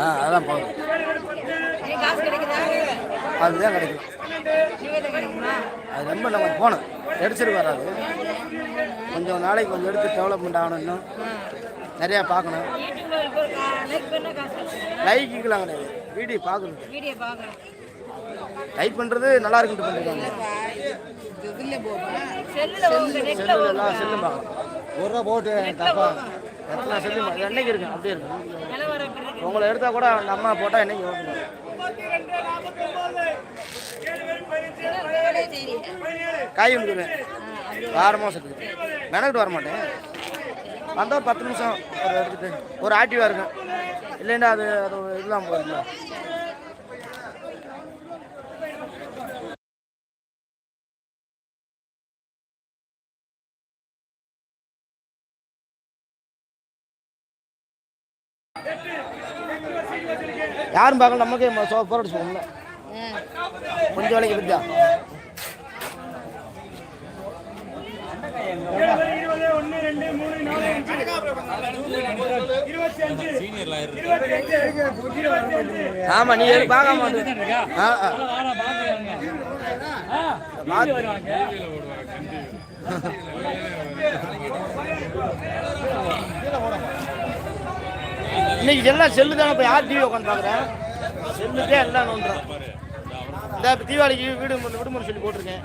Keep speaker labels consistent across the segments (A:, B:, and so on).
A: ஆ அதெல்லாம் போதும். அதுதான் கிடைக்கும். அது ரொம்ப நம்ம போகணும் எடுத்துட்டு வராது. கொஞ்சம் நாளைக்கு கொஞ்சம் எடுத்து டெவலப்மெண்ட் ஆகணும் இன்னும். நிறையா பார்க்கணும். லைக்குலாம் கிடையாது. வீடியோ பார்க்கணும். லைக் பண்ணுறது நல்லா இருக்குன்ட்டு பண்ணிருக்காங்க. செல்லு பார்க்கணும். ஒரு ரூபா போட்டு தப்பா. எத்தனை செல்லு என்னைக்கு இருக்கு? அப்படியே
B: இருக்கு.
A: உங்களை எடுத்தால் கூட அந்த அம்மா போட்டால் என்னைக்கு ஓட்டணும் காய் வந்துடுவேன் வாரமாக சொல்லு மெனக்கிட்டு வர மாட்டேன் வந்தால் பத்து நிமிஷம் ஒரு எடுத்துட்டு. ஒரு ஆக்டிவாக இருக்கும். இல்லைன்னா அது அது ஒரு இதெல்லாம் போயிருந்தா யாரும் பார்க்கல நமக்கே போராட்டு போகணும்ல கொஞ்சம் வேலைக்கு பத்தியா ஆமா நீ எது பார்க்க மாட்டேன் இன்னைக்கு எல்லாம் செல்லு தானே இப்போ யார் டிவி உட்காந்து பார்க்குறேன் செல்லுக்கே எல்லாம் நோண்டுறோம் இந்த தீபாவளிக்கு வீடு விடுமுறை சொல்லி போட்டிருக்கேன்.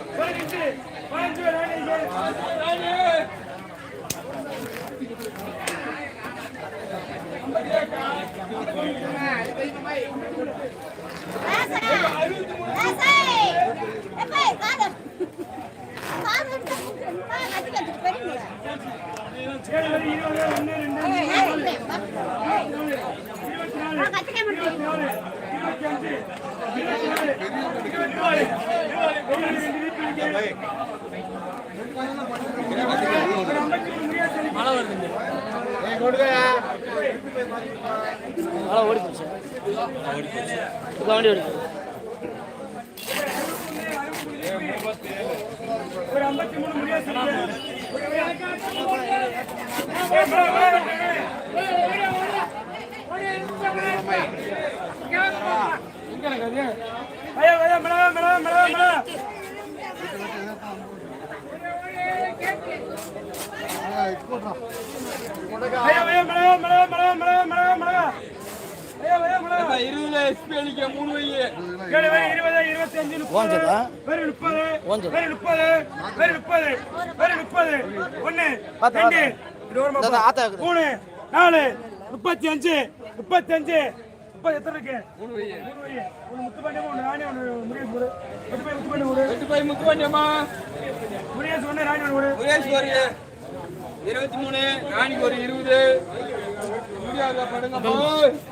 A: இருபத்தி நாலு மழை ஓடி போச்சு இப்போ வண்டி ஓடி போகுது. ஓஞ்சதா ஓஞ்சது பார்த்தா, இந்த ஆத்தா இருக்குது
C: மூணு நாலு முப்பத்தி அஞ்சு முப்பத்தி அஞ்சு முப்பது எத்தனை இருக்கு? மூணு வை. ஒண்ணு முத்துப்பாண்டியம்மா, ஒண்ணு ராணி, ஒண்ணு முருகேஷ் ஒரு. எட்டு பை முத்துப்பாண்டி ஒரு.
D: எட்டு பை முத்துப்பாண்டியம்மா.
C: முருகேஷ் ராணி ஒரு.
D: சுரேஷ் ஒரு இருபத்தி மூணு ராணிக்கு ஒரு இருபது.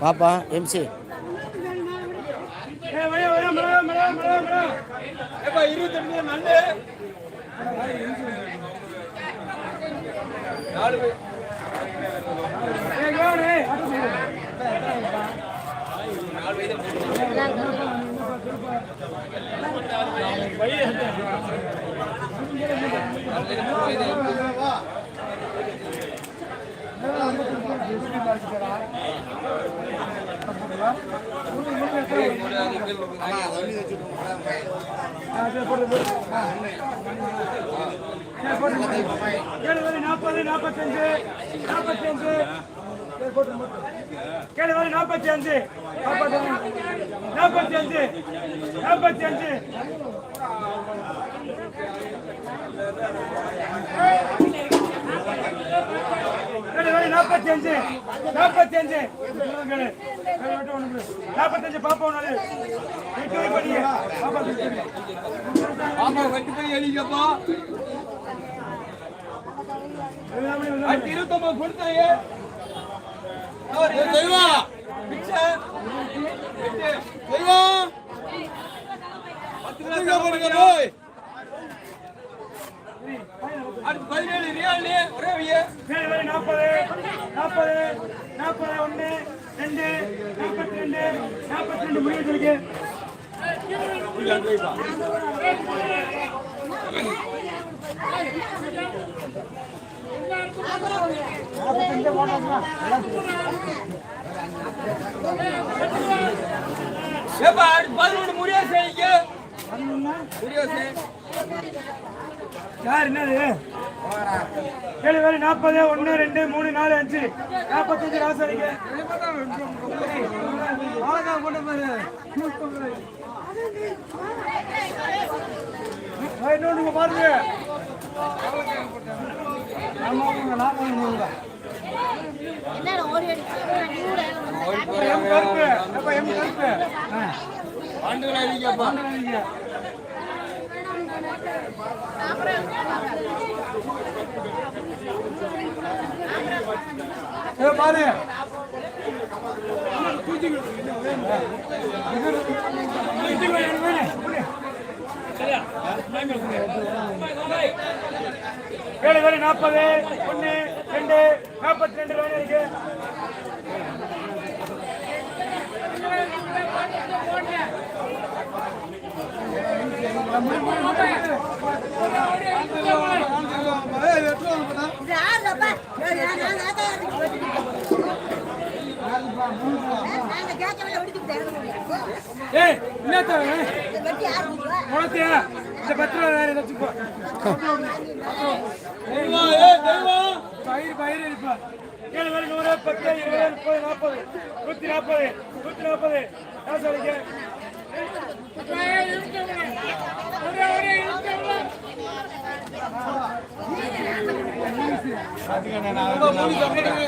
A: பாப்பா எம்சி
D: இருபத்தெட்டு நல்ல நாலு
C: போடு. நாற்பது நாற்பத்தஞ்சு நாற்பத்தஞ்சு சரி, நாற்பத்தி அஞ்சு நாற்பத்தஞ்சு நாற்பத்தி அஞ்சு நாற்பத்தி அஞ்சு நாற்பத்தி அஞ்சு நாற்பத்தி அஞ்சு நாற்பத்தஞ்சு பாப்பா ஒன்று எட்டு வரை படிங்க பாப்பா
D: வெட்டி போய் எழுதிக்கப்பா அடுத்து இருபத்தொன்பது கொடுத்தாயே தெய்வா. தெய்வா அடுத்து பதினேழு ரியாலு ஒரே
C: நாற்பது நாற்பது. நாற்பது ஒன்று ரெண்டு நாற்பத்தி ரெண்டு நாற்பத்தி ரெண்டு முடிவு
D: அடுத்து பதினொன்று முடியாது செய்யுங்க. முடியாது
C: யார் என்னது? கேளு வேலை நாற்பது ஒன்று ரெண்டு மூணு நாலு அஞ்சு. நாற்பத்தஞ்சு ராசரிங்க இன்னொன்று பாருங்க. எம் கருப்பு எம் கருப்பு.
D: ஆண்டுகள் எழுதிக்கப்பா
C: ஏ பாரு. ஏழு நாற்பது ஒன்று ரெண்டு நாற்பத்தி ரெண்டு இருக்கு இந்த பத்து ரூபா வேற ஏதாச்சும் பயிர் பயிர் இருப்பா ஏழு வேலை நூறு பத்து இருபது முப்பது நாற்பது நூற்றி நாற்பது நூற்றி நாற்பது. காசு அடிக்க